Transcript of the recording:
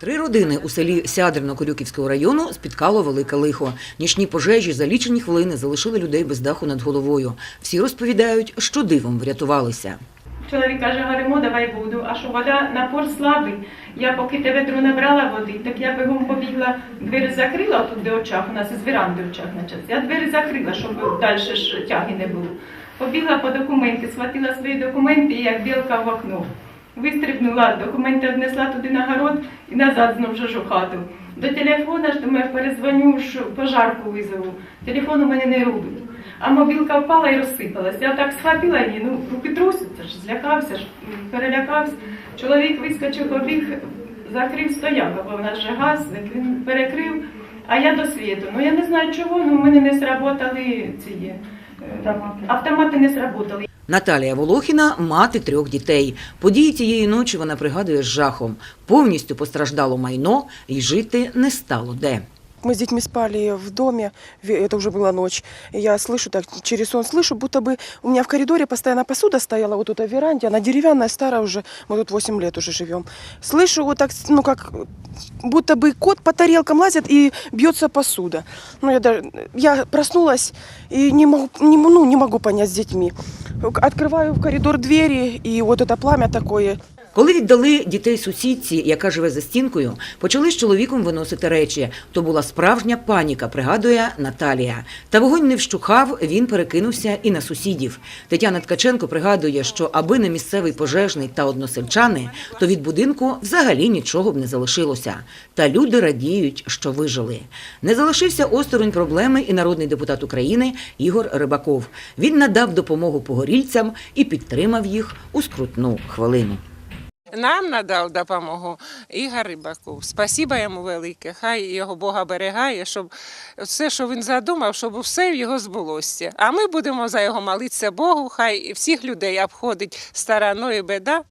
Три родини у селі Сядрино-Корюківського району спіткало велике лихо. Нічні пожежі за лічені хвилини залишили людей без даху над головою. Всі розповідають, що дивом врятувалися. Чоловік каже, Гаримо, давай буду. А що вода напор слабий. Я поки те ведро набрала води, так я бігом побігла, двері закрила тут де очах, у нас із веранди очах почався. Я двері закрила, щоб далі ж тяги не було. Побігла по документи, схватила свої документи як білка в окно. Вистрибнула, документи однесла туди на город і назад знов же ж у хату. До телефона ж думаю, перезвоню, що пожарку визову. Телефон у мене не робить. А мобілка впала і розсипалась. Я так схватила її, ну руки трусяться ж, злякався ж, перелякався. Чоловік вискочив, побіг, закрив стояка, бо в нас же газ, він перекрив, а я до світу. Ну я не знаю чого, ну в мене не сработали ці е, автомати не сработали. Наталія Волохіна – мати трьох дітей. Події тієї ночі вона пригадує з жахом. Повністю постраждало майно і жити не стало де. Мы с детьми спали в доме, это уже была ночь. Я слышу, так через сон слышу, будто бы у меня в коридоре постоянно посуда стояла вот тут в веранде, она деревянная, старая уже, мы тут 8 лет уже живем. Слышу вот так, ну как, будто бы кот по тарелкам лазит и бьется посуда. Ну я, даже, я проснулась и не могу, не, ну, не могу понять с детьми. Открываю в коридор двери, и вот это пламя такое, Коли віддали дітей сусідці, яка живе за стінкою, почали з чоловіком виносити речі. То була справжня паніка, пригадує Наталія. Та вогонь не вщухав, він перекинувся і на сусідів. Тетяна Ткаченко пригадує, що аби не місцевий пожежний та односельчани, то від будинку взагалі нічого б не залишилося. Та люди радіють, що вижили. Не залишився осторонь проблеми і народний депутат України Ігор Рибаков. Він надав допомогу погорільцям і підтримав їх у скрутну хвилину. Нам надав допомогу Ігор Рибаков. Спасіба йому велике. Хай його Бога берегає, щоб все, що він задумав, щоб все в його збулося. А ми будемо за його молитися Богу. Хай всіх людей обходить стороною беда.